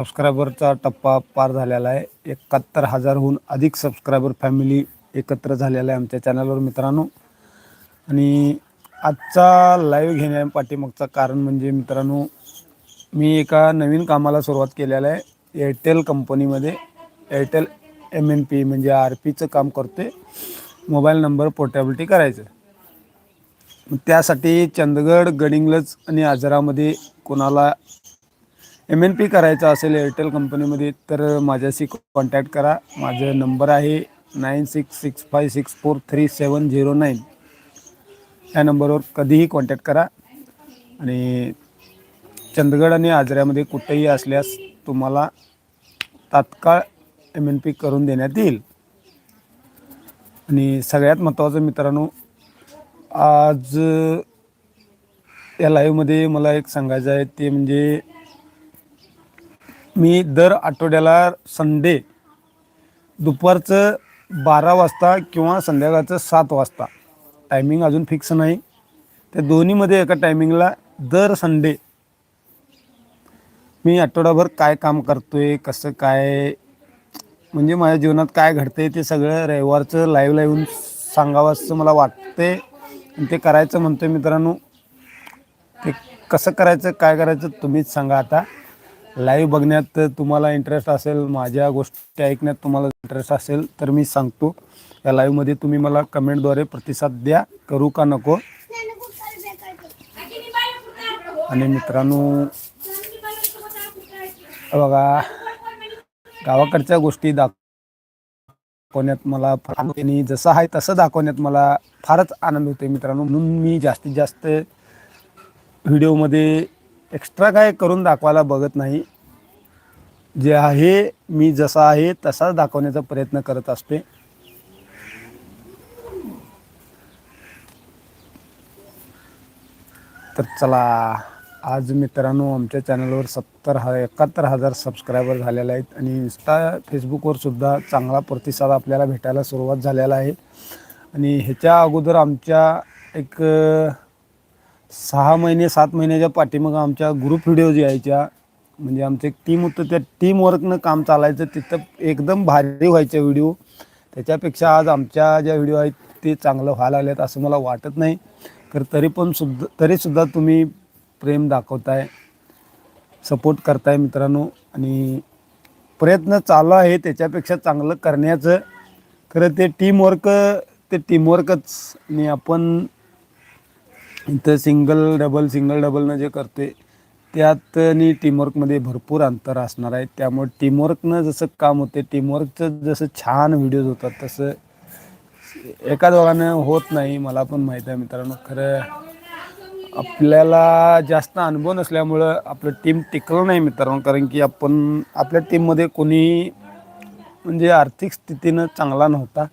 सबस्क्रायबरचा टप्पा पार झालेला आहे. एकाहत्तर हजारहून अधिक सबस्क्रायबर फॅमिली एकत्र झालेला आहे आमच्या चॅनलवर मित्रांनो. आणि आजचा लाईव्ह घेण्या पाठीमागचं कारण म्हणजे मित्रांनो मी एका नवीन कामाला सुरुवात केलेलं आहे. एअरटेल कंपनीमध्ये एअरटेल एम एन पी म्हणजे आर पीचं काम करते मोबाईल नंबर पोर्टेबिलिटी करायचं. मग त्यासाठी चंदगड गडिंगलज आणि आजरामध्ये कोणाला एम एन पी करायचं असेल एअरटेल कंपनीमध्ये तर माझ्याशी कॉन्टॅक्ट करा. माझा नंबर आहे nine six six five six four three seven zero nine या नंबरवर कधीही कॉन्टॅक्ट करा. आणि चंदगड आणि आजऱ्यामध्ये कुठेही असल्यास तुम्हाला तात्काळ एम एन पी करून देण्यात येईल. आणि सगळ्यात महत्त्वाचं मित्रांनो आज या लाईव्हमध्ये मला एक सांगायचं आहे ते म्हणजे मी दर आठवड्याला संडे दुपारचं बारा वाजता किंवा संध्याकाळचं सात वाजता. टायमिंग अजून फिक्स नाही. त्या दोन्हीमध्ये एका टायमिंगला दर संडे मी आठवडाभर काय काम करतो आहे कसं काय म्हणजे माझ्या जीवनात काय घडतंय ते सगळं रविवारचं लाईव्ह लाईव्ह सांगावं असं मला वाटते आणि ते करायचं म्हणतोय मित्रांनो. ते कसं करायचं काय करायचं तुम्हीच सांगा आता. लाईव्ह बघण्यात तुम्हाला इंटरेस्ट असेल माझ्या गोष्टी ऐकण्यात तुम्हाला इंटरेस्ट असेल तर मी सांगतो. या लाईव्हमध्ये तुम्ही मला कमेंटद्वारे प्रतिसाद द्या. करू का नको? आणि मित्रांनो बघा गावाकडच्या गोष्टी दाखवण्यात मला फार आणि जसं आहे तसं दाखवण्यात मला फारच आनंद होते मित्रांनो. म्हणून मी जास्तीत जास्त व्हिडिओमध्ये एक्स्ट्रा काय करून दाखवायला बघत नाही. जे आहे मी जसा आहे तसाच दाखवण्याचा प्रयत्न करत असते. तर चला आज मित्रांनो आमच्या चॅनलवर सत्तर ह एकाहत्तर हजार सबस्क्रायबर झालेले आहेत आणि इन्स्टा फेसबुकवर सुद्धा चांगला प्रतिसाद आपल्याला भेटायला सुरुवात झालेला आहे. आणि ह्याच्या अगोदर आमच्या एक सहा महिने सात महिन्याच्या पाठीमागं आमच्या ग्रुप व्हिडिओज यायच्या. म्हणजे आमचं एक टीम होतं. त्या टीमवर्कनं काम चालायचं. तिथं एकदम भारी व्हायच्या व्हिडिओ त्याच्यापेक्षा आज आमच्या ज्या व्हिडिओ आहेत ते चांगलं व्हायला लागलेत असं मला वाटत नाही. तर तरी पण सुद्धा तरीसुद्धा तुम्ही प्रेम दाखवताय सपोर्ट करताय मित्रांनो. आणि प्रयत्न चालू आहे. त्याच्यापेक्षा चांगलं करण्याचं. खरं ते टीमवर्क ते टीमवर्कच आणि आपण इथं सिंगल डबल सिंगल डबलनं जे करते त्यात आणि टीमवर्कमध्ये भरपूर अंतर असणार आहे. त्यामुळे टीमवर्कनं जसं काम होते टीमवर्कचं जसं छान व्हिडिओज होतात तसं एका दोघांनं होत नाही मला पण माहीत आहे मित्रांनो. खरं आपल्याला जास्त अनुभव नसल्यामुळं आपलं टीम टिकलं नाही मित्रांनो कारण की आपण आपल्या टीममध्ये कोणी म्हणजे आर्थिक स्थितीनं चांगला नव्हता.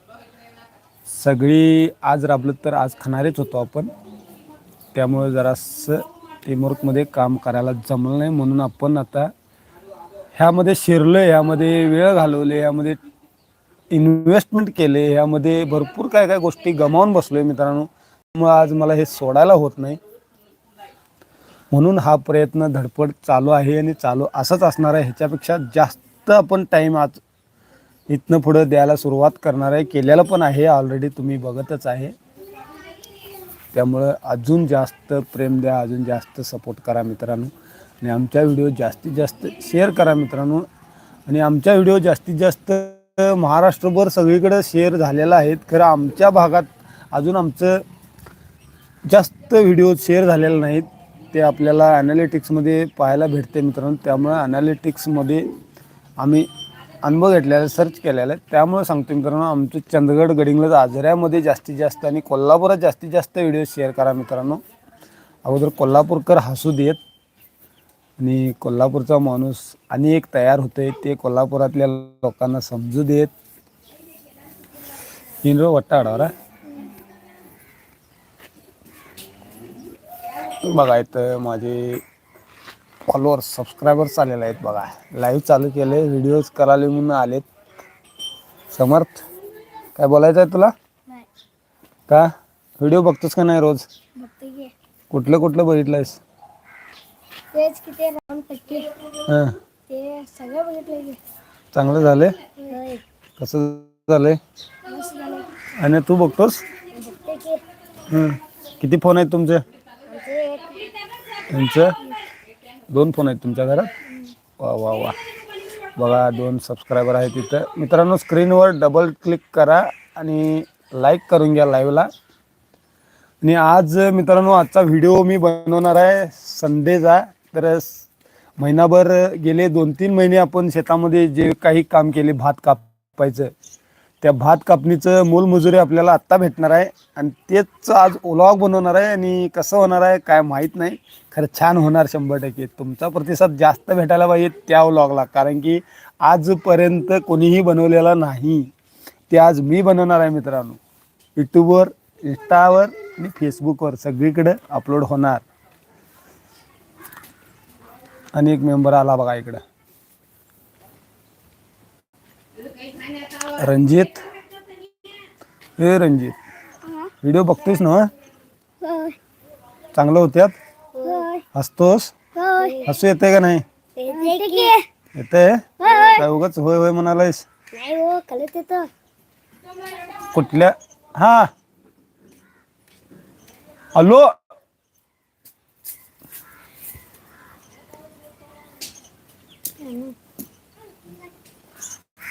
सगळी आज राबलं तर आज खाणारेच होतो आपण. त्यामुळे जरासं टीमवर्कमध्ये काम करायला जमलं नाही. म्हणून आपण आता ह्यामध्ये शिरलो ह्यामध्ये वेळ घालवले ह्यामध्ये इन्व्हेस्टमेंट केले ह्यामध्ये भरपूर काय काय गोष्टी गमावून बसलोय मित्रांनो. मग आज मला हे सोडायला होत नाही. म्हणून हा प्रयत्न धडपड चालू आहे आणि चालू असंच असणार आहे. ह्याच्यापेक्षा जास्त आपण टाईम आज इथनं पुढं द्यायला सुरुवात करणार आहे. केलेलं पण आहे ऑलरेडी तुम्ही बघतच आहे. त्यामुळं अजून जास्त प्रेम द्या अजून जास्त सपोर्ट करा मित्रांनो. आणि आमच्या व्हिडिओ जास्तीत जास्त शेअर करा मित्रांनो. आणि आमच्या व्हिडिओ जास्तीत जास्त महाराष्ट्रभर सगळीकडे शेअर झालेला आहेत. खरं आमच्या भागात अजून आमचं जास्त व्हिडिओ शेअर झालेले नाहीत. ते आपल्याला ॲनालिटिक्समध्ये पाहायला भेटते मित्रांनो. त्यामुळं ॲनालिटिक्समध्ये आम्ही अनुभव घेतलेला सर्च केलेला आहे. त्यामुळे सांगतो मित्रांनो आमचं चंदगड गडिंगला आजऱ्यामध्ये जास्तीत जास्त आणि कोल्हापुरात जास्तीत जास्त व्हिडिओ शेअर करा मित्रांनो. अगोदर कोल्हापूरकर हसू देत. आणि कोल्हापूरचा माणूस आणि एक तयार होतोय ते कोल्हापुरातल्या लोकांना समजू देत. हिंद्रो वट्टा आडावरा बघा माझे फॉलोअर्स सबस्क्रायबर्स आलेले आहेत बघा. लाईव्ह चालू केले व्हिडिओज करायला म्हणून आलेत. समर्थ काय बोलायचं आहे तुला? का? व्हिडिओ बघतोस का नाही रोज? कुठलं कुठलं बघितलंयस? हां. चांगलं झाले कसं झालंय? आणि तू बघतोस. किती फोन आहेत तुमचे? तुमचं? दोन फोन आहेत तुमच्या घरात? वा वा वा. बघा दोन सबस्क्रायबर आहेत तिथं मित्रांनो स्क्रीनवर डबल क्लिक करा आणि लाईक करून घ्या लाईव्हला आणि आज मित्रांनो आजचा व्हिडिओ मी बनवणार आहे संडेचा. तर महिनाभर गेले दोन तीन महिने आपण शेतामध्ये जे काही काम केले भात कापायचं. त्या भात कापणीचं मोलमजुरी आपल्याला आत्ता भेटणार आहे. आणि तेच आज ओलॉग बनवणार आहे आणि कसं होणार आहे काय माहीत नाही. खरं छान होणार शंभर टक्के. तुमचा प्रतिसाद जास्त भेटायला पाहिजे त्या ओलॉगला कारण की आजपर्यंत कोणीही बनवलेला नाही. ते आज मी बनवणार आहे मित्रांनो. यूट्यूबवर इंस्टावर आणि फेसबुकवर सगळीकडे अपलोड होणार. आणि एक मेंबर आला बघा इकडं. रणजित. हे रणजित. व्हिडिओ बघतोयस ना? होय. चांगलं होत्यात होय. हसतोस? होय. हसू येते का नाही? येते की. येते होय काय उगाच होय होय म्हणालायस? नाही हो येतं. कुठल्या? हा. हॅलो.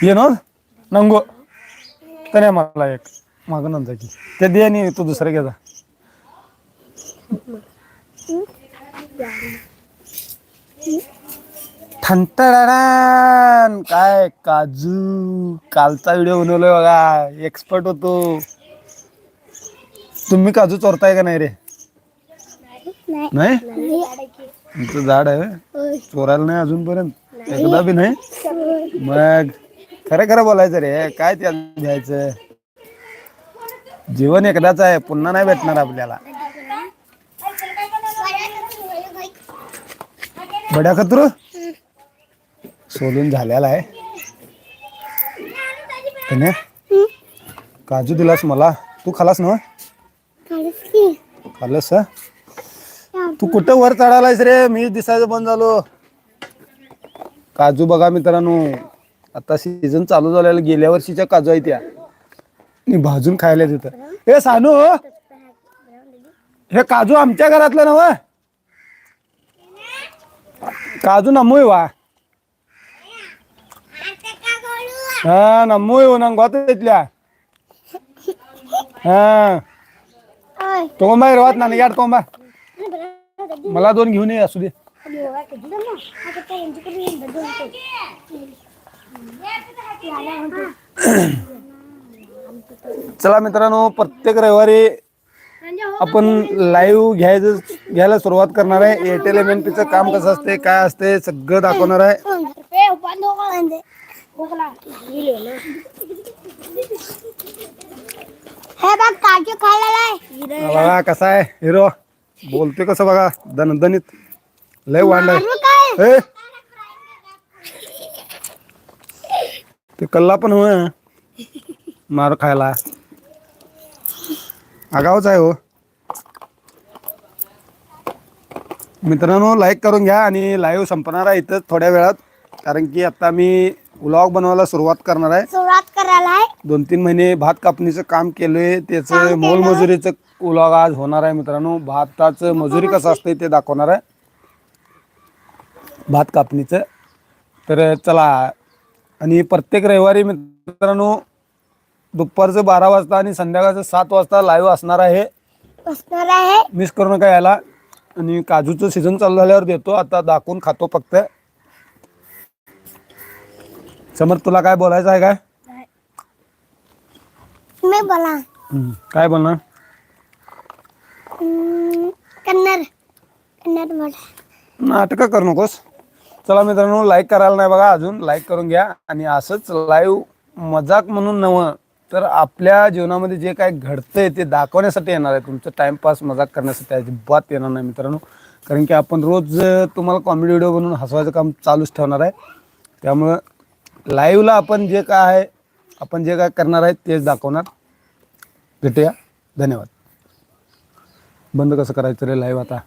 ये ना. नंगो. तर मला एक. माग नंतर की. ते दे आणि तू दुसरं घ्यायचा ठंटाडान काय काजू. कालचा व्हिडिओ बनवलोय बघा. एक्सपर्ट होतो. तुम्ही काजू चोरताय का नाही रे? नाही? तुमचं झाड आहे चोरायला नाही अजूनपर्यंत. एकदा बी नाही? मग? खरं खरं बोलायचं रे काय त्यात घ्यायचं जीवन एकदाच आहे पुन्हा नाही भेटणार आपल्याला. बड्या खतरू? सोलून झालेला आहे. काजू दिलास मला. तू खालास ना? हा? तू कुठं वर चढालायस रे? मी दिसायचं बंद झालो. काजू बघा मित्रांनो आता सीझन चालू झालेला गेल्या वर्षीच्या काजू आहे त्या आणि भाजून खायला तिथं हे सानू हे काजू आमच्या घरातलं नव काजू नमोय वा. हा नमोय हो. नंगवात तिथल्या हा तोंबा रवात ना याड तोंबा मला दोन घेऊन ये असू दे. चला मित्रांनो प्रत्येक रविवारी आपण लाईव्ह घ्यायचं घ्यायला सुरुवात करणार आहे. एअरटेल एम एन पीचं काम कसं असते काय असते सगळं दाखवणार आहे. हे बघ हा कसा आहे? हिरो बोलतोय कसं बघा दणदणीत. लय वांड आहे ए! ते कल्ला पण होय. मार खायला. आगावच आहे हो. मित्रांनो लाईक करून घ्या आणि लाईव्ह संपणार आहे इथं थोड्या वेळात. कारण की आता मी व्लॉग बनवायला सुरुवात करणार आहे. सुरुवात करायला आहे. दोन तीन महिने भात कापणीचं काम केलंय. त्याचं मोलमजुरीचं व्लॉग आज होणार आहे मित्रांनो. भाताचं मजुरी कसं असते ते दाखवणार आहे. भात कापणीचं. तर चला आणि प्रत्येक रविवारी मित्रांनो दुपारचं बारा वाजता आणि संध्याकाळचं सात वाजता लाईव्ह असणार आहे. असणार आहे. मिस करू नका याला. आणि काजूचं सीझन चालू झाल्यावर देतो. आता दाखवून खातो फक्त. समर तुला काय बोलायचं आहे काय? मी बोला. हम्म, काय बोलणार? हम्म, कन्नड. कन्नड बोला. नाटकं करू नकोस. चला मित्रांनो लाईक करायला नाही बघा अजून. लाईक करून घ्या. आणि असंच लाईव्ह मजाक म्हणून नवं तर आपल्या जीवनामध्ये जे काय घडतंय ते दाखवण्यासाठी येणार आहे. तुमचं टाइमपास मजाक करण्यासाठी अजिबात येणार नाही मित्रांनो. कारण की आपण रोज तुम्हाला कॉमेडी व्हिडिओ बनवून हसवायचं काम चालूच ठेवणार आहे. त्यामुळं लाईव्हला आपण जे काय आहे आपण जे काय करणार आहे तेच दाखवणार. भेटूया. धन्यवाद. बंद कसं करायचं रे लाईव्ह आता?